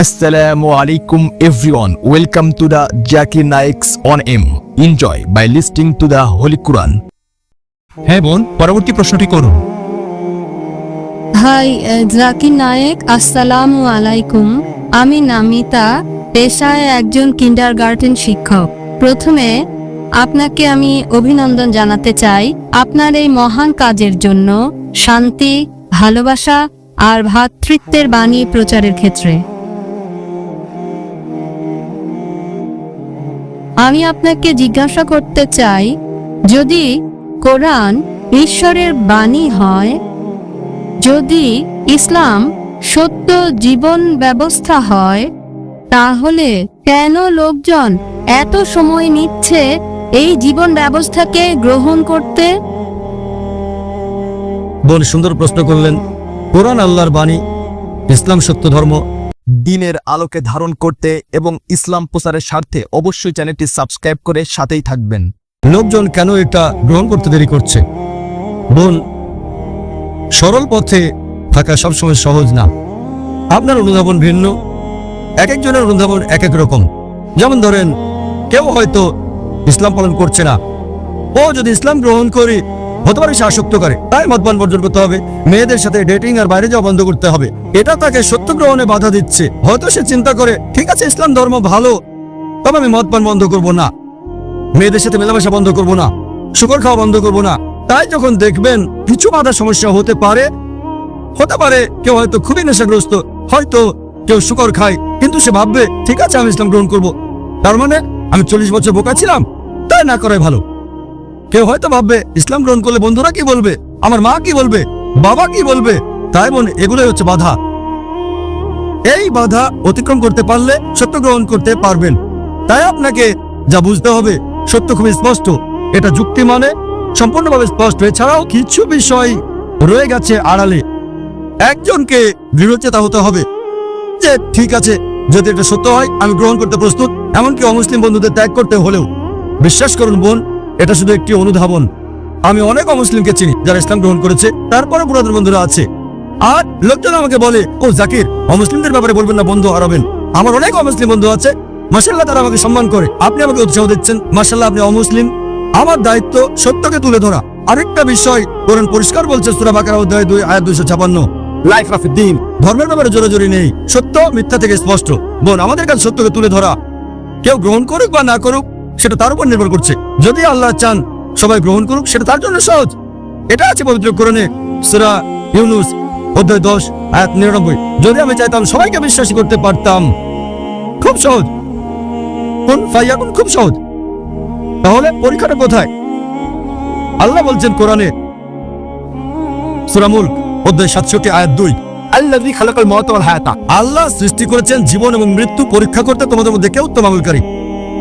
Assalamu alaikum everyone. Welcome to the Jackie Naik's on M. Enjoy by listening to the Holy Quran. হ্যাঁ বোন পরবর্তী প্রশ্নটি করুন high Zakir Naik আসসালামু আলাইকুম আমি নামিতা পেশায় একজন কিন্ডার গার্ডেন শিক্ষক প্রথমে আপনাকে আমি অভিনন্দন জানাতে চাই আপনার এই মহান কাজের জন্য শান্তি ভালোবাসা আর ভ্রাতৃত্বের বাণী প্রচারের ক্ষেত্রে আমি আপনাকে জিজ্ঞাসা করতে চাই, যদি কোরআন ঈশ্বরের বাণী হয়, যদি ইসলাম সত্য জীবন ব্যবস্থা হয়, তাহলে কেন লোকজন এত সময় নিচ্ছে এই জীবন ব্যবস্থাকে গ্রহণ করতে? বোন সুন্দর প্রশ্ন করলেন, কোরআন আল্লাহর বাণী, ইসলাম সত্য ধর্ম দিনের আলোকে ধারণ করতে এবং ইসলাম প্রচারের স্বার্থে অবশ্যই চ্যানেলটি সাবস্ক্রাইব করে সাথেই থাকবেন। লোকজন কেন এটা গ্রহণ করতে দেরি করছে? বোন, সরল পথে থাকা সবসময় সহজ না। আপনার অনুধাবন ভিন্ন এক একজনের অনুধাবন এক এক রকম। যেমন ধরেন, কেউ হয়তো ইসলাম পালন করছে না। ও যদি ইসলাম গ্রহণ করি হতে পারে সে আসক্ত করে। তাই মদপান বর্জন করতে হবে। মেয়েদের সাথে ডেটিং আর বাইরে যাওয়া বন্ধ করতে হবে। এটা তাকে সত্য গ্রহণে বাধা দিচ্ছে। হয়তো সে চিন্তা করে, ঠিক আছে, ইসলাম ধর্ম ভালো, তবে আমি মদপান বন্ধ করব না। মেয়েদের সাথে মেলামেশা বন্ধ করব না। শুকর খাওয়া বন্ধ করব না। তাই যখন দেখবেন কিছু বাধা সমস্যা হতে পারে হতে পারে কেউ হয়তো খুবই নেশাগ্রস্ত, হয়তো কেউ শুকর খায়, কিন্তু সে ভাববে, ঠিক আছে, আমি ইসলাম গ্রহণ করব। তার মানে আমি চল্লিশ বছর বোকা ছিলাম, তাই না করাই ভালো। কেউ হয়তো ভাববে, ইসলাম গ্রহণ করলে বন্ধুরা কি বলবে? আমার মা কি বলবে? বাবা কি বলবে? তাই বোন, এগুলোই হচ্ছে বাধা। এই বাধা অতিক্রম করতে পারলে সত্য গ্রহণ করতে পারবেন। তাই আপনাকে যা বুঝতে হবে, সত্য খুব স্পষ্ট। এটা যুক্তি মানে সম্পূর্ণভাবে স্পষ্ট। এছাড়াও কিছু বিষয় রয়ে গেছে আড়ালে। একজনকে দৃঢ়চেতা হতে হবে যে, ঠিক আছে, যদি এটা সত্য হয়, আমি গ্রহণ করতে প্রস্তুত। এমনকি অমুসলিম বন্ধুদের ত্যাগ করতে হলেও। বিশ্বাস করুন বোন এটা শুধু একটি অনুধাবন। আমি অনেক অমুসলিমকে চিনি, যারা ইসলাম গ্রহণ করেছে তারপরে পুরাতন বন্ধুরা আছে। আর লোকজন আমাকে বলে, ও জাকির, অমুসলিমদের ব্যাপারে বলবেন না, বন্ধু হারাবেন। আমার অনেক অমুসলিম বন্ধু আছে। মাসাল্লাহ তারা আমাকে সম্মান করে। আপনি আমাকে উৎসাহ দিচ্ছেন। মাসাল্লাহ আপনি অমুসলিম। আমার দায়িত্ব সত্যকে তুলে ধরা। আরেকটা বিষয়, কোরআন পরিষ্কার বলছে, সুরা বাকারা, অধ্যায় দুই, আয়াত দুইশো ছাপান্ন। লাইফ অফ দিন ধর্মের ব্যাপারে জোরাজোরি নেই। সত্য, মিথ্যা থেকে স্পষ্ট। বোন, আমাদের কাছে সত্যকে তুলে ধরা। কেউ গ্রহণ করুক বা না করুক সেটা তার উপর নির্ভর করছে। যদি আল্লাহ চান সবাই গ্রহণ করুক, সেটা তার জন্য সহজ। এটা আছে পবিত্র কোরআনে সুরা ইউনুস, অধ্যায় দশ, আয়াত নিরানব্বই। যদি আমি চাইতাম সবাইকে বিশ্বাসী করতে পারতাম, খুব সহজ। কোন ফাইয়াকুন, খুব সহজ। তাহলে পরীক্ষাটা কোথায়? আল্লাহ বলছেন কোরআনে সুরামুল অধ্যায় সাতষট্টি, আয়াত দুই। আল্লাহ খালাকাল মত হায়াতা। আল্লাহ সৃষ্টি করেছেন জীবন এবং মৃত্যু পরীক্ষা করতে তোমাদের মধ্যে কেউ উত্তম আমলকারী?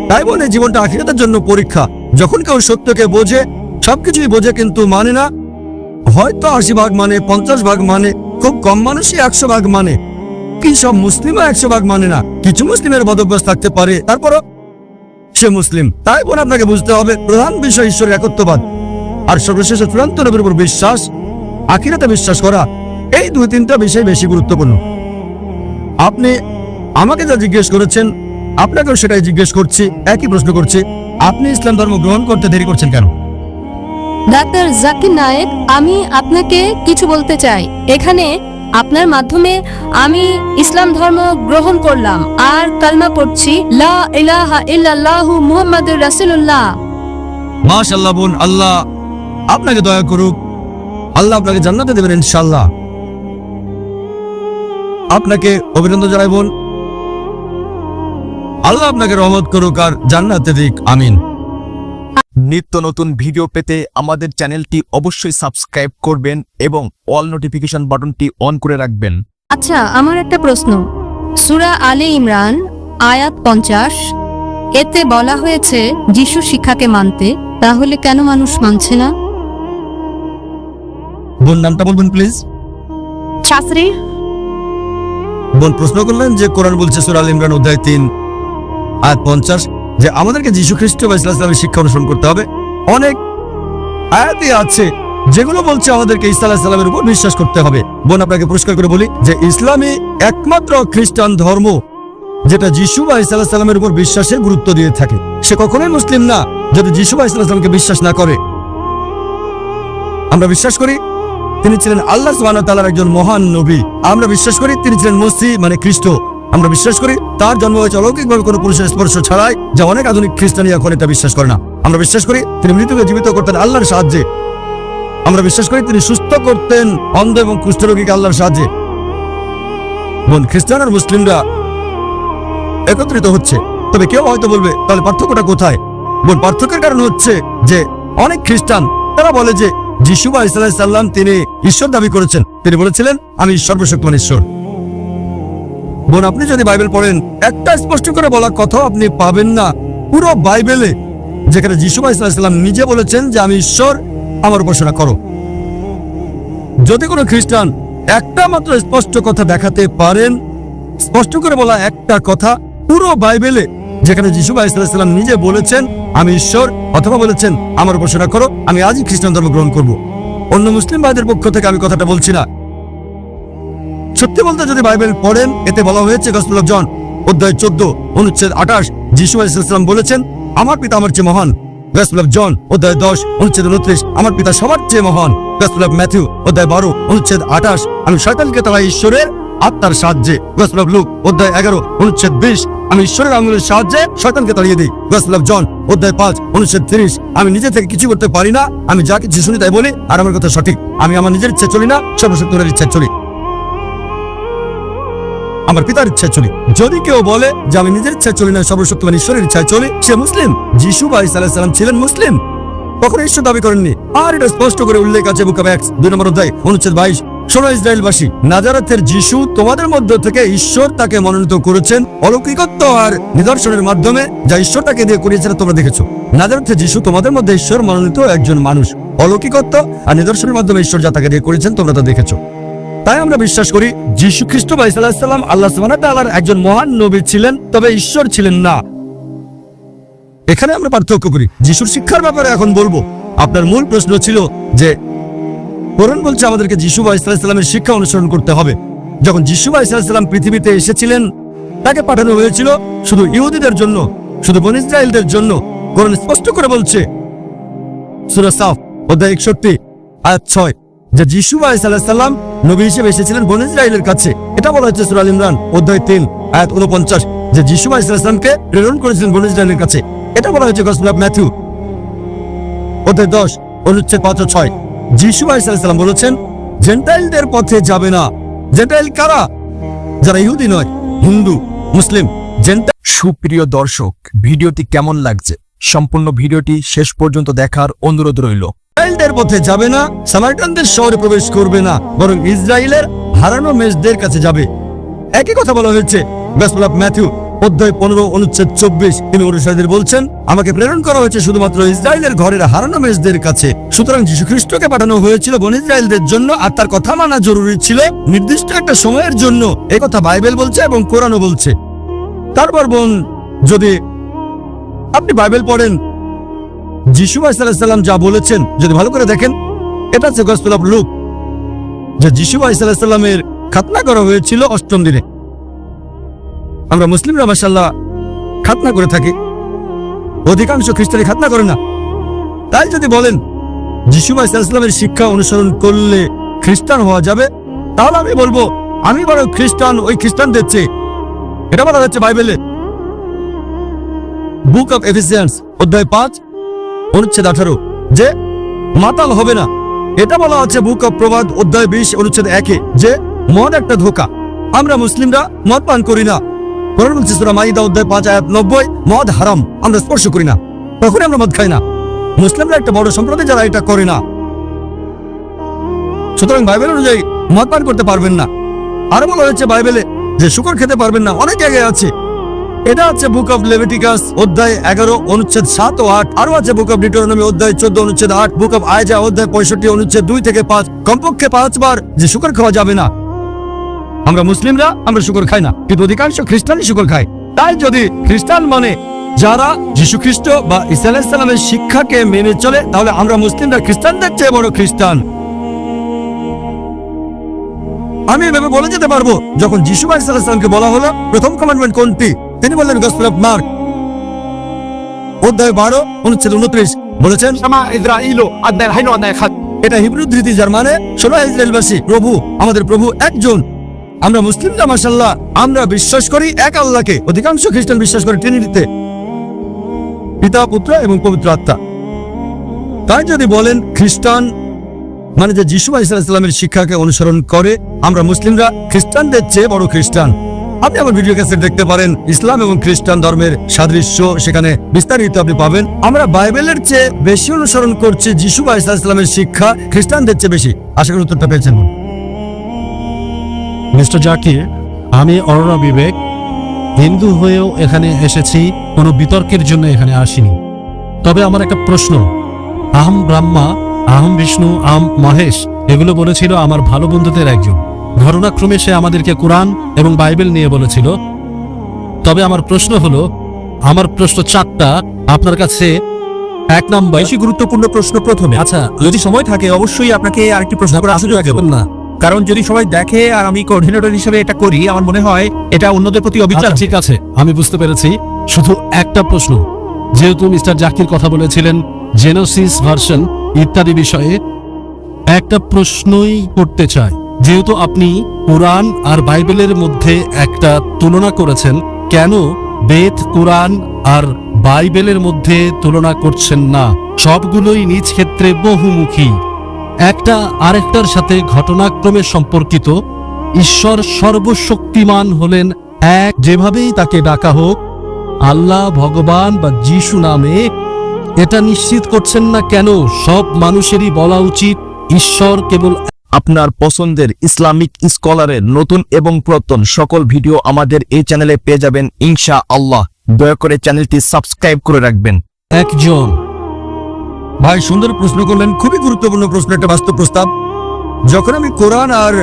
তাই বলে জীবনটা আখিরাতের জন্য পরীক্ষা। যখন কেউ সত্যকে বোঝে, সবকিছুই বোঝে কিন্তু মানে না। হয়তো আশি ভাগ মানে পঞ্চাশ ভাগ মানে খুব কম মানুষই একশো ভাগ মানে। কি সব মুসলিমও একশো ভাগ মানে না। কিছু মুসলিমের বদভ্যাস থাকতে পারে, তারপরও সে মুসলিম। তাই বোন আপনাকে বুঝতে হবে, প্রধান বিষয় ঈশ্বরের একত্ববাদ। আর সর্বশেষে চূড়ান্ত নবীর উপর বিশ্বাস, আখিরাতে বিশ্বাস করা, এই দুই তিনটা বিষয় বেশি গুরুত্বপূর্ণ। আপনি আমাকে যা জিজ্ঞেস করেছেন আপনাকেও সেটাই জিজ্ঞেস করছি একই প্রশ্ন করছি আপনি ইসলাম ধর্ম গ্রহণ করতে দেরি করছেন কেন? ডাক্তার জাকির নায়েক আমি আপনাকে কিছু বলতে চাই। এখানে আপনার মাধ্যমে আমি ইসলাম ধর্ম গ্রহণ করলাম আর কালমা পড়ছি লা ইলাহা ইল্লাল্লাহু মুহাম্মাদুর রাসূলুল্লাহ। মাশাল্লাহ বোন আল্লাহ আপনাকে দয়া করুক আল্লাহ আপনাকে জান্নাতে দেবেন ইনশাল্লাহ আপনাকে অভিনন্দন জানাই বোন আল্লাহ আপনাকে রহমত করুক আর জান্নাতে দিক আমিন। নিত্য নতুন ভিডিও পেতে আমাদের চ্যানেলটি অবশ্যই সাবস্ক্রাইব করবেন এবং অল নোটিফিকেশন বাটনটি অন করে রাখবেন। আচ্ছা আমার একটা প্রশ্ন। সুরা আলে ইমরান আয়াত পঞ্চাশ এতে বলা হয়েছে যিশু শিক্ষাকে মানতে তাহলে কেন মানুষ মানছে না? বোন নামটা বলবেন প্লিজ শাস্ত্রী বোন প্রশ্ন করলেন যে কোরআন বলছে সুরাল ইমরান অধ্যায় তিন আয়াত পঞ্চাশ, যে আমাদেরকে যীশু খ্রিস্ট বা ইসলামের শিক্ষা অনুসরণ করতে হবে। অনেক আয়াতই আছে যেগুলো বলছে আমাদেরকে ইসা আলাহ উপর বিশ্বাস করতে হবে। বোন, আপনাকে পরিষ্কার করে বলি যে ইসলামই একমাত্র খ্রিস্টান ধর্ম যেটা যিশু বা ইসা সাল্লামের উপর বিশ্বাসে গুরুত্ব দিয়ে থাকে। সে কখনোই মুসলিম না, যদি যিশু বা ইসা সাল্লামকে বিশ্বাস না করে। আমরা বিশ্বাস করি তিনি ছিলেন আল্লাহ তাআলার একজন মহান নবী। আমরা বিশ্বাস করি তিনি ছিলেন মসিহ মানে খ্রিস্ট। আমরা বিশ্বাস করি তার জন্ম হয়েছে অলৌকিকভাবে কোনো পুরুষের স্পর্শ ছাড়াই, যা অনেক আধুনিক খ্রিস্টানি এখন এটা বিশ্বাস করে না। আমরা বিশ্বাস করি তিনি মৃত্যুকে জীবিত করতেন আল্লাহর সাহায্যে। আমরা বিশ্বাস করি তিনি সুস্থ করতেন অন্ধ এবং কুষ্ঠরোগীকে আল্লাহর সাহায্যে। বোন, খ্রিস্টান আর মুসলিমরা একত্রিত হচ্ছে। তবে কেউ হয়তো বলবে, তাহলে পার্থক্যটা কোথায়? বোন, পার্থক্যের কারণ হচ্ছে যে অনেক খ্রিস্টান, তারা বলে যে যিশু বা ইসলাম তিনি ঈশ্বর দাবি করেছেন। তিনি বলেছিলেন, আমি সর্বশক্তিমান ঈশ্বর। বোন, আপনি যদি বাইবেল পড়েন, একটা স্পষ্ট করে বলা কথাও আপনি পাবেন না। পুরো বাইবেলে, যেখানে যিশু ইসলাম নিজে বলেছেন যে, আমি ঈশ্বর, আমার উপাসনা করো। যদি কোনো খ্রিস্টান একটা মাত্র স্পষ্ট কথা দেখাতে পারেন, স্পষ্ট করে বলা একটা কথা, পুরো বাইবেলে, যেখানে যিশু ইসলাম নিজে বলেছেন, আমি ঈশ্বর, অথবা বলেছেন, আমার উপাসনা করো, আমি আজই খ্রিস্টান ধর্ম গ্রহণ করব। অন্য মুসলিম ভাইদের পক্ষ থেকে আমি কথাটা বলছি না। সত্যি বলতে যদি বাইবেল পড়েন, এতে বলা হয়েছে গসপেল জন অধ্যায় চোদ্দ, অনুচ্ছেদ আঠাশ, যিশু ইসলাম বলেছেন, আমার পিতা আমার চেয়ে মহান। গসপেল জন অধ্যায় দশ, অনুচ্ছেদ উনত্রিশ আমার পিতা সবার চেয়ে মহান। গসপেল ম্যাথিউ, অধ্যায় বারো, অনুচ্ছেদ আঠাশ, আমি শয়তানকে তারা ঈশ্বরের আত্মার সাহায্যে গসপেল লুক অধ্যায় এগারো, অনুচ্ছেদ বিশ, আমি ঈশ্বরের আঙুলের সাহায্যে শয়তানকে তাড়িয়ে দিই। গসপেল জন, অধ্যায় পাঁচ, অনুচ্ছেদ তিরিশ, আমি নিজে থেকে কিছু করতে পারি না, আমি যা কিছু শুনি তাই বলি, আর আমার কথা সঠিক। আমি আমার নিজের ইচ্ছে চলি না সর্বশক্তির ইচ্ছা চলি। আমার পিতার ইচ্ছায় চলি। যদি কেউ বলে যে আমি নিজের ইচ্ছায় চলি না, সর্বশক্তিমান ঈশ্বরের ইচ্ছায় চলি, সে মুসলিম। যিশু বা ইসা ছিলেন মুসলিম। কখনো ঈশ্বর দাবি করেননি। আর এটা স্পষ্ট করে উল্লেখ আছে বুক অফ দুই নম্বর অধ্যায়, অনুচ্ছেদ বাইশ। শোনো ইসরায়েলবাসী যিশু তোমাদের মধ্য থেকে ঈশ্বর তাকে মনোনীত করেছেন অলৌকিকত্ব আর নিদর্শনের মাধ্যমে, যা ঈশ্বর তাকে দিয়ে করিয়েছেন তোমরা দেখেছ। নাজারাতের যিশু তোমাদের মধ্যে ঈশ্বর মনোনীত একজন মানুষ। অলৌকিকত্ব আর নিদর্শনের মাধ্যমে ঈশ্বর যা তাকে দিয়ে করেছেন তোমরা তা দেখেছ। তাই আমরা বিশ্বাস করি যীশু খ্রিস্ট বাইসাল্লাম আল্লাহ সুবহানাহু একজন মহান নবী ছিলেন, তবে ঈশ্বর ছিলেন না। এখানে আমরা পার্থক্য করি। যিশুর শিক্ষার ব্যাপারে এখন বলব। আপনার মূল প্রশ্ন ছিল যে, কোরআন বলছে আমাদেরকে যিশু বা শিক্ষা অনুসরণ করতে হবে। যখন যিশু বা ইসলাম পৃথিবীতে এসেছিলেন, তাকে পাঠানো হয়েছিল শুধু ইহুদিদের জন্য, শুধু বন ইসরায়েলদের জন্য। কোরআন স্পষ্ট করে বলছে, সুরা সাফ, অধ্যায় একষট্টি, আয়াত ছয় যে যিশু আলাইসাল্লাম নবী হিসেবে এসেছিলেন বন ইসরায়েলের কাছে। এটা বলা হচ্ছে সুরাল ইমরান, অধ্যায় তিন, আয়াত উনপঞ্চাশ যে যিশু আলাইসাল্লামকে প্রেরণ করেছিলেন বন ইসরায়েলের কাছে। এটা বলা হচ্ছে গসপেল অফ ম্যাথিউ, অধ্যায় দশ, অনুচ্ছেদ পাঁচ ছয়। যিশু আলাইসাল্লাম বলেছেন, জেন্টাইলদের পথে যাবে না। জেন্টাইল কারা? যারা ইহুদি নয়, হিন্দু, মুসলিম। জেন্টাইল সুপ্রিয় দর্শক, ভিডিওটি কেমন লাগছে? সম্পূর্ণ ভিডিওটি শেষ পর্যন্ত দেখার অনুরোধ রইল। ইসরায়েলদের পথে যাবে না, সামার্টানদের শহরে প্রবেশ করবে না, বরং ইসরায়েলের হারানো মেষদের কাছে যাবে। একই কথা বলা হয়েছে, গসপেল ম্যাথিউ, অধ্যায় পনেরো, অনুচ্ছেদ চব্বিশ। তিনি অনুসারীদের বলছেন, আমাকে প্রেরণ করা হয়েছে শুধুমাত্র ইসরায়েলের ঘরের হারানো মেষদের কাছে। সুতরাং যীশু খ্রিস্টকে পাঠানো হয়েছিল বন ইসরায়েলদের জন্য, আর তার কথা মানা জরুরি ছিল নির্দিষ্ট একটা সময়ের জন্য। এই কথা বাইবেল বলছে এবং কোরআনও বলছে। তারপর বোন, যদি আপনি বাইবেল পড়েন যিশু আলাইসাল্লাম যা বলেছেন, যদি ভালো করে দেখেন, এটা হচ্ছে গসপেল অফ লুক যে যিশু আলাইসাল্লামের খাতনা করা হয়েছিল অষ্টম দিনে। আমরা মুসলিমরা মাসাল্লাহ খাতনা করে থাকি। অধিকাংশ খ্রিস্টানি খাতনা করে না। তাই যদি বলেন, যিশু আলাইসাল্লামের শিক্ষা অনুসরণ করলে খ্রিস্টান হওয়া যাবে, তাহলে আমি বলব, আমি বড় খ্রিস্টান, ওই খ্রিস্টানদের চেয়ে। এটা বলা হচ্ছে বাইবেলে। বুক অফ এফিসিয়েন্স অধ্যায় পাঁচ অনুচ্ছেদ আঠারো। যে, মাতাল হবে না। এটা বলা আছে বুক অফ প্রবাদ, অধ্যায় বিশ, অনুচ্ছেদ একে। যে, মদ একটা ধোকা। আমরা মুসলিমরা মদ পান করি না। স্পর্শ করি না। আমরা মদ খাই না। মুসলিমরা একটা বড় যারা এটা না। সুতরাং বাইবেল অনুযায়ী মদ পান করতে পারবেন না। আরও বলা হয়েছে বাইবেলে যে, শুকর খেতে পারবেন না। অনেক জায়গায় আছে। এটা আছে বুক অফ লেভিটিকাস অধ্যায় এগারো, অনুচ্ছেদ সাত ও আট। আরও আছে বুক অফ ডিটোনমি অধ্যায় চোদ্দ, অনুচ্ছেদ আট। বুক অফ আয়জা অধ্যায় পঁয়ষট্টি, অনুচ্ছেদ দুই থেকে পাঁচ। কমপক্ষে পাঁচবার যে শুকর খাওয়া যাবে না। আমরা মুসলিমরা, আমরা শুকর খাই না। কিন্তু অধিকাংশ খ্রিস্টানই শুকর খায়। তাই যদি খ্রিস্টান মানে যারা যীশু খ্রিস্ট বা ইসা আলাইসাল্লামের শিক্ষাকে মেনে চলে, তাহলে আমরা মুসলিমরা খ্রিস্টানদের চেয়ে বড় খ্রিস্টান। আমি এভাবে বলে যেতে পারব, যখন যিশু আলাইসাল্লামকে বলা হলো, প্রথম কমান্ডমেন্ট কোনটি? তিনি বললেন গসপেল অফ মার্ক অধ্যায় বারো অনুচ্ছেদ উনত্রিশ বলেছেন এটা হিব্রু ধৃতি যার মানে ষোলো ইসরায়েলবাসী প্রভু আমাদের প্রভু একজন। আমরা মুসলিমরা মাসাল্লাহ আমরা বিশ্বাস করি এক আল্লাহকে। অধিকাংশ খ্রিস্টান বিশ্বাস করে ট্রিনিটিতে। পিতা পুত্র এবং পবিত্র আত্মা। তাই যদি বলেন খ্রিস্টান মানে যে যিশু ইসলামের শিক্ষাকে অনুসরণ করে আমরা মুসলিমরা খ্রিস্টানদের চেয়ে বড় খ্রিস্টান। আপনি আমার ভিডিও ক্যাসেট দেখতে পারেন। ইসলাম এবং খ্রিস্টান ধর্মের সাদৃশ্য সেখানে বিস্তারিত আপনি পাবেন। আমরা বাইবেলের চেয়ে বেশি অনুসরণ করছি যিশু বা ইসলামের শিক্ষা খ্রিস্টানদের চেয়ে বেশি। আশা করি উত্তরটা পেয়েছেন। মিস্টার জাকির, আমি অরণ্য বিবেক, হিন্দু হয়েও এখানে এসেছি, কোনো বিতর্কের জন্য এখানে আসিনি। তবে আমার একটা প্রশ্ন, আহম ব্রাহ্মা, আহম বিষ্ণু, আহম মহেশ, এগুলো বলেছিল আমার ভালো বন্ধুদের একজন। ঘটনাক্রমে সে আমাদেরকে কোরআন এবং বাইবেল নিয়ে বলেছিল। তবে আমার প্রশ্ন হলো আমার প্রশ্ন চারটা আপনার কাছে এক নাম্বার বেশি গুরুত্বপূর্ণ প্রশ্ন প্রথমে। আচ্ছা যদি সময় থাকে অবশ্যই আপনাকে আরেকটি প্রশ্ন করার সুযোগ আছে। না। কারণ যদি সবাই দেখে আর আমি কোঅর্ডিনেটর হিসেবে এটা করি আমার মনে হয় এটা অন্যদের প্রতি অবিচার। আচ্ছা ঠিক আছে আমি বুঝতে পেরেছি। শুধু একটা প্রশ্ন যেহেতু মিস্টার জাকির কথা বলেছিলেন জেনোসিস ভার্সন ইত্যাদি বিষয়ে একটা প্রশ্নই করতে চাই। যেহেতু আপনি কোরআন আর বাইবেলের মধ্যে একটা তুলনা করেছেন, কেন বেদ কোরআন আর বাইবেলের মধ্যে তুলনা করছেন না? সবগুলোই নিজ ক্ষেত্রে বহুমুখী। একটা আরেকটার সাথে ঘটনাক্রমে সম্পর্কিত। ঈশ্বর সর্বশক্তিমান হলেন এক, যেভাবেই তাকে ডাকা হোক, আল্লাহ, ভগবান বা যিশু নামে। এটা নিশ্চিত করছেন না কেন? সব মানুষেরই বলা উচিত, ঈশ্বর কেবল আপনার পছন্দের ইসলামিক স্কলারের নতুন এবং পুরাতন সকল ভিডিও আমাদের এই চ্যানেলে পেয়ে যাবেন ইনশা আল্লাহ দয়া করে চ্যানেলটি সাবস্ক্রাইব করে রাখবেন। একজন। ভাই, সুন্দর প্রশ্ন করলেন। খুবই গুরুত্বপূর্ণ প্রশ্ন, একটা বাস্তব প্রস্তাব। যখন আমি কোরআন আর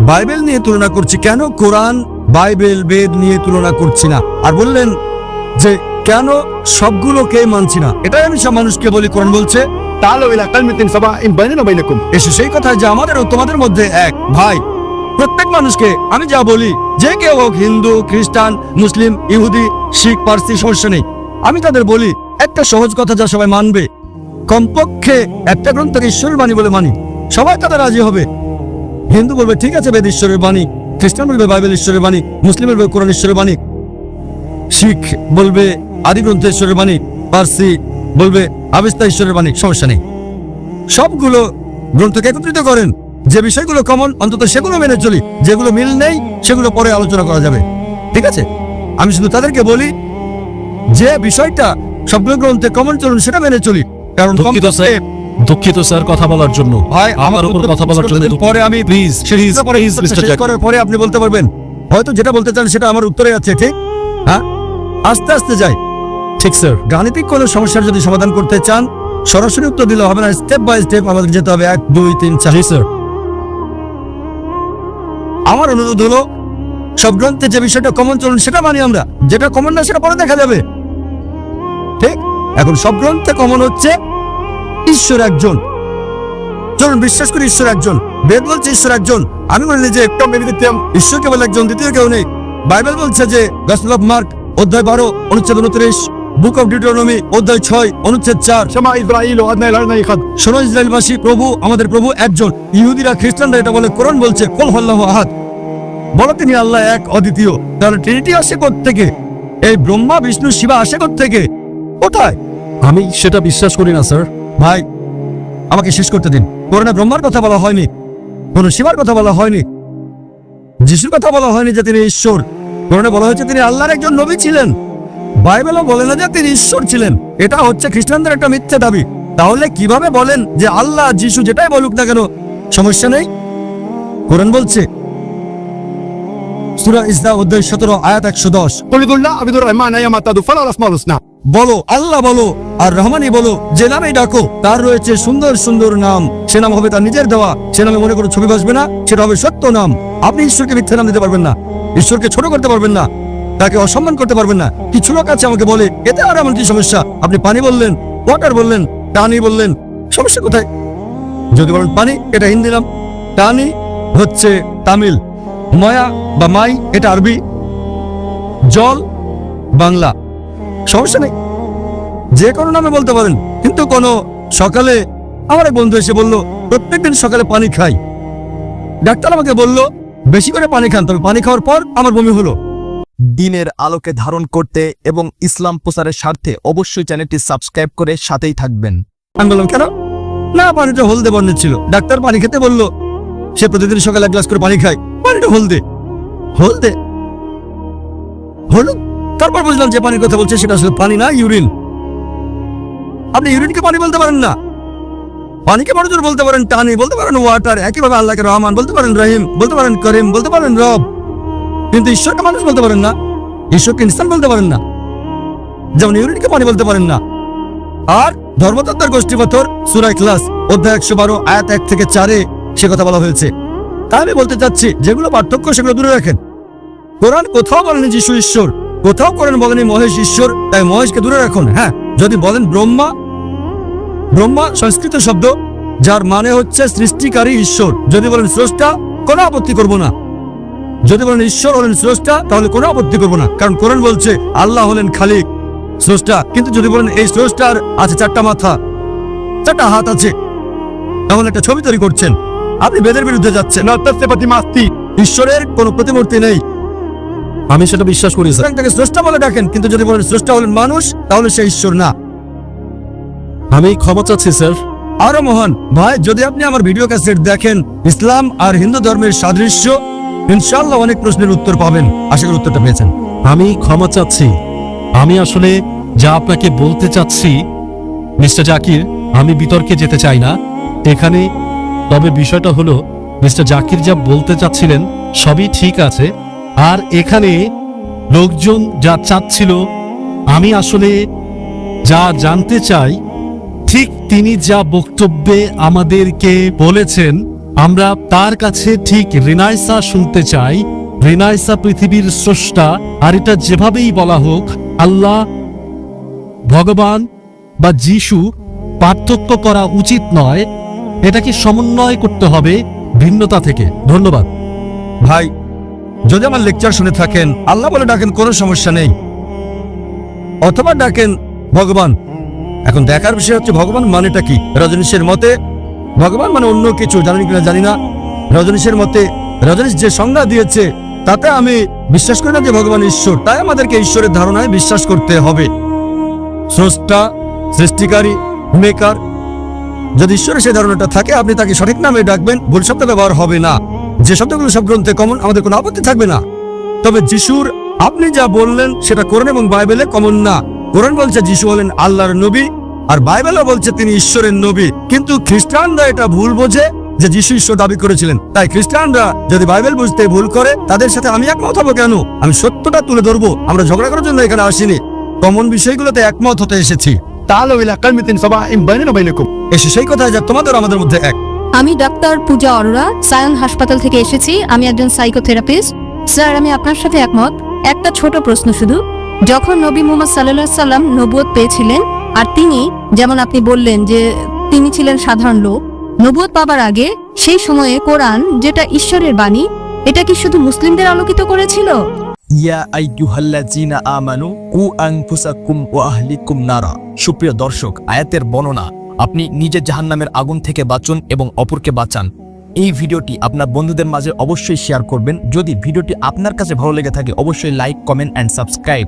বাইবেল নিয়ে তুলনা করছি, কেন কোরআন, বাইবেল, বেদ নিয়ে তুলনা করছি না? আর বললেন যে, কেন সবগুলোকে মানছি না? এটাই আমি সব মানুষকে বলি, কোরআন বলছে তাআলাউ ইলা কালমাতিন সাওয়াইন বাইনানা বাইনাকুম এসে, সেই কথা যে আমাদের ও তোমাদের মধ্যে এক। ভাই, প্রত্যেক মানুষকে আমি যা বলি, যে কেউ হোক হিন্দু, খ্রিস্টান, মুসলিম, ইহুদি, শিখ, পার্সি, সমস্যা নেই। আমি তাদের বলি, একটা সহজ কথা যা সবাই মানবে। কমপক্ষে একটা গ্রন্থকে ঈশ্বরের বাণী বলে মানি। সবাই তাদের রাজি হবে। হিন্দু বলবে, ঠিক আছে, বেদ ঈশ্বরের বাণী। খ্রিস্টান বলবে, বাইবেল ঈশ্বরের বাণী। মুসলিম বলবে, কোরআন ঈশ্বরের বাণী। শিখ বলবে, আদি গ্রন্থ ঈশ্বরের বাণী। পার্সি বলবে আবিস্তা ঈশ্বরের বাণী সমস্যা নেই। সবগুলো গ্রন্থকে একত্রিত করেন। যে বিষয়গুলো কমন অন্তত সেগুলো মেনে চলি। যেগুলো মিল নেই সেগুলো পরে আলোচনা করা যাবে। ঠিক আছে? আমি শুধু তাদেরকে বলি যে বিষয়টা সবগুলো গ্রন্থে কমন চলুন সেটা মেনে চলি। কারণ দুঃখিত স্যার কথা বলার জন্য। ভাই আমার উপর কথা বলার জন্য পরে আমি প্লিজ প্লিজ করার পরে আপনি বলতে পারবেন। হয়তো যেটা বলতে চান সেটা আমার উত্তরে আছে ঠিক? হ্যাঁ? আস্তে আস্তে যাই। ঠিক স্যার গাণিতিক কোনো সমস্যার যদি সমাধান করতে চান সরাসরি উত্তর দিলে হবে না। স্টেপ বাই স্টেপ আমাদের যেতে হবে। এক দুই তিন চার। স্যার আমার অনুরোধ হলো সব গ্রন্থে যে বিষয়টা কমন চলুন সেটা মানি আমরা। যেটা কমন না সেটা পরে দেখা যাবে। ঠিক? এখন সব গ্রন্থে কমন হচ্ছে ঈশ্বর একজন। চলুন বিশ্বাস করি ঈশ্বর একজন। বেদ বলছে ঈশ্বর একজন। আমি বলি যে ঈশ্বর কেবল একজন দ্বিতীয় কেউ নেই। বাইবেল বলছে যে গসপেল অফ মার্ক অধ্যায় বারো অনুচ্ছেদ উনত্রিশ। বুক অফ ডিউটোনমি অধ্যায় ছয় অনুচ্ছেদ চার। শামা ইসরাইলো আদনাই হাইনো খাদ শোনো ইসরায়েলবাসী প্রভু আমাদের প্রভু একজন। ইহুদিরা খ্রিস্টানরা এটা বলে কোরআন বলছে কোল হল্লাহ আহাদ। বলো তিনি আল্লাহ এক অদ্বিতীয়। তাহলে ট্রিনিটি আসে থেকে এই ব্রহ্মা বিষ্ণু শিবা আসে থেকে কোথায়? আমি সেটা বিশ্বাস করি না স্যার। ভাই আমাকে শেষ করতে দিন। কোরআনে ব্রহ্মার কথা বলা হয়নি কোন শিবার কথা বলা হয়নি যিশুর কথা বলা হয়নি যে তিনি ঈশ্বর। কোরআনে বলা হয়েছে তিনি আল্লাহর একজন নবী ছিলেন। বাইবেলও বলে না যে তিনি ঈশ্বর ছিলেন। এটা হচ্ছে খ্রিস্টানদের একটা মিথ্যে দাবি। তাহলে কীভাবে বলেন যে আল্লাহ যিশু যেটাই বলুক না কেন? সমস্যা নেই? কোরআন বলছে সুরা ইসরা অধ্যায় সতেরো আয়াত একশো দশ। কুলিদুল্লাহ আবিদুর রহমান বলো আল্লাহ বলো আর রহমানি বলো যে নামে ডাকো তার রয়েছে সুন্দর সুন্দর নাম। সে নাম হবে তার নিজের দেওয়া। সে নামে মনে কোনো ছবি ভাসবে না সেটা হবে সত্য নাম। আপনি ঈশ্বরকে মিথ্যা নাম দিতে পারবেন না। ঈশ্বরকে ছোট করতে পারবেন না। তাকে অসম্মান করতে পারবেন না। কিছু লোক আছে আমাকে বলে, এতে আর এমন কি সমস্যা? আপনি পানি বললেন ওয়াটার বললেন টানি বললেন, সমস্যা কোথায়? যদি বলেন পানি, এটা হিন্দি নাম। টানি হচ্ছে তামিল। মায়া বা মাই, এটা আরবি। জল, বাংলা। সমস্যা নেই। যে কোনো নামে বলতে পারেন। কিন্তু কোনো সকালে আমার এক বন্ধু এসে বলল প্রত্যেকদিন সকালে পানি খাই। ডাক্তার আমাকে বলল, বেশি করে পানি খান। তবে পানি খাওয়ার পর আমার বমি হলো। দিনের আলোকে ধারণ করতে এবং ইসলাম প্রচারের স্বার্থে অবশ্যই চ্যানেলটি সাবস্ক্রাইব করে সাথেই থাকবেন। বললাম কেন? না পানিটা হলদে বর্ণের ছিল। ডাক্তার পানি খেতে বলল, সে প্রতিদিন সকালে এক গ্লাস করে পানি খায়। পানিটা হলদে। হলদে? হলুদ? তারপর বুঝলাম যে পানির কথা বলছে, সেটা আসলে পানি না, ইউরিন। আপনি ইউরিনকে পানি বলতে পারেন না। পানিকে জোর বলতে পারেন, টানি, বলতে পারেন ওয়াটার, একইভাবে আল্লাহকে রহমান বলতে পারেন রহিম, বলতে পারেন করিম, বলতে পারেন রব। কিন্তু ঈশ্বরকে মানুষ বলতে পারেন না। ঈশ্বরকে ইনসান বলতে পারেন না। যেমন ইউরিনকে পানি বলতে পারেন না। আর ধর্মতত্ত্বের গোষ্ঠী পাথর সুরাই ক্লাস অধ্যায় একশো বারো, আয়াত এক থেকে চারে সে কথা বলা হয়েছে। তাই আমি বলতে চাচ্ছি, যেগুলো পার্থক্য সেগুলো দূরে রাখেন। কোরআন কোথাও বলেনি যিশু ঈশ্বর, কোথাও কোরআন বলেনি মহেশ ঈশ্বর, তাই মহেশকে দূরে রাখুন হ্যাঁ। যদি বলেন ব্রহ্মা ব্রহ্মা সংস্কৃত শব্দ, যার মানে হচ্ছে সৃষ্টিকারী ঈশ্বর। যদি বলেন স্রষ্টা, কোনো আপত্তি করব না। যদি বলেন ঈশ্বর হলেন স্রষ্টা তাহলে কোনো আপত্তি করব না। কারণ কোরআন বলছে আল্লাহ হলেন খালিক স্রষ্টা। কিন্তু যদি বলেন এই স্রষ্টার আছে চারটা মাথা চারটা হাত আছে তাহলে একটা ছবি তৈরি করছেন। আপনি বেদের বিরুদ্ধে যাচ্ছেন। ঈশ্বরের কোনো প্রতিমূর্তি নেই। আমি সেটা বিশ্বাস করি স্যার। তাকে স্রষ্টা বলে ডাকেন কিন্তু যদি বলেন স্রষ্টা হলেন মানুষ তাহলে সে ঈশ্বর না। আমি ক্ষমা চাচ্ছি স্যার। আরও মোহন ভাই যদি আপনি আমার ভিডিও ক্যাসেট দেখেন ইসলাম আর হিন্দু ধর্মের সাদৃশ্য ইনশাআল্লাহ অনেক প্রশ্নের উত্তর পাবেন। আশা করি উত্তরটা পেয়েছেন। আমি ক্ষমা চাচ্ছি। আমি আসলে যা আপনাকে বলতে চাচ্ছি, মিস্টার জাকির, আমি বিতর্কে যেতে চাই না। এখানে তবে বিষয়টা হলো, মিস্টার জাকির যা বলতে চাচ্ছিলেন, সবই ঠিক আছে। আর এখানে লোকজন যা চাচ্ছিল, আমি আসলে যা জানতে চাই, ঠিক তিনি যা বক্তব্যে আমাদেরকে বলেছেন আমরা তার কাছে ঠিক রিনাইসা শুনতে চাই। রিনাইসা পৃথিবীর স্রষ্টা, আর এটা যেভাবেই বলা হোক, আল্লাহ, ভগবান বা যিশু পার্থক্য করা উচিত নয়। এটাকে সমন্বয় করতে হবে ভিন্নতা থেকে। ধন্যবাদ। ভাই, যদি আমার লেকচার শুনে থাকেন, আল্লাহ বলে ডাকেন, কোনো সমস্যা নেই। অথবা ডাকেন, ভগবান। এখন দেখার বিষয় হচ্ছে, ভগবান মানেটা কি? রজনীশের মতে ভগবান মানে অন্য কিছু, জানেন কিনা জানি না। রজনীশের মতে, রজনীশ যে সংজ্ঞা দিয়েছে, তাতে আমি বিশ্বাস করি না যে ভগবান ঈশ্বর, তাই আমাদেরকে ঈশ্বরের ধারণায় বিশ্বাস করতে হবে। স্রষ্টা, সৃষ্টিকারী, মেকার, যদি ঈশ্বরের সেই ধারণাটা থাকে, আপনি তাকে সঠিক নামে ডাকবেন, ভুল শব্দ ব্যবহার হবে না। যে শব্দগুলো সব গ্রন্থে কমন আমাদের কোনো আপত্তি থাকবে না। তবে যিশুর, আপনি যা বললেন, সেটা কোরআন এবং বাইবেলে কমন না। কোরআন বলছে, যিশু হলেন আল্লাহর নবী আর বাইবেলও বলছে তিনি ঈশ্বরের নবী। কিন্তু খ্রিস্টানরা এটা ভুল বোঝে যে যিশু ঈশ্বর দাবি করেছিলেন। তাই খ্রিস্টানরা যদি বাইবেল বুঝতে ভুল করে তাদের সাথে আমি একমত হব কেন? আমি সত্যটা তুলে ধরবো। আমরা ঝগড়া করার জন্য এখানে আসিনি। কমন বিষয়গুলোতে একমত হতে এসেছি। আমি ডাক্তার পূজা হাসপাতাল থেকে এসেছি। আমি একজন স্যার আমি আপনার সাথে একমত। একটা ছোট প্রশ্ন শুধু। যখন নবী মোহাম্মদ সাল্লাম পেয়েছিলেন আর তিনি, যেমন আপনি বললেন যে তিনি ছিলেন সাধারণ লোক নবুয়ত পাবার আগে সেই সময়ে কোরআন যেটা ঈশ্বরের বাণী, এটা কি শুধু মুসলিমদের আলোকিত করেছিল? ইয়া আইয়ুহাল্লাযিনা আমানু, কু আনফুসাকুম ওয়া আহলিকুম নারা। সুপ্রিয় দর্শক, আয়াতের বর্ণনা, আপনি নিজে জাহান্নামের আগুন থেকে বাঁচুন এবং অপরকে বাঁচান। এই ভিডিওটি আপনার বন্ধুদের মাঝে অবশ্যই শেয়ার করবেন। যদি ভিডিওটি আপনার কাছে ভালো লেগে থাকে, অবশ্যই লাইক, কমেন্ট অ্যান্ড সাবস্ক্রাইব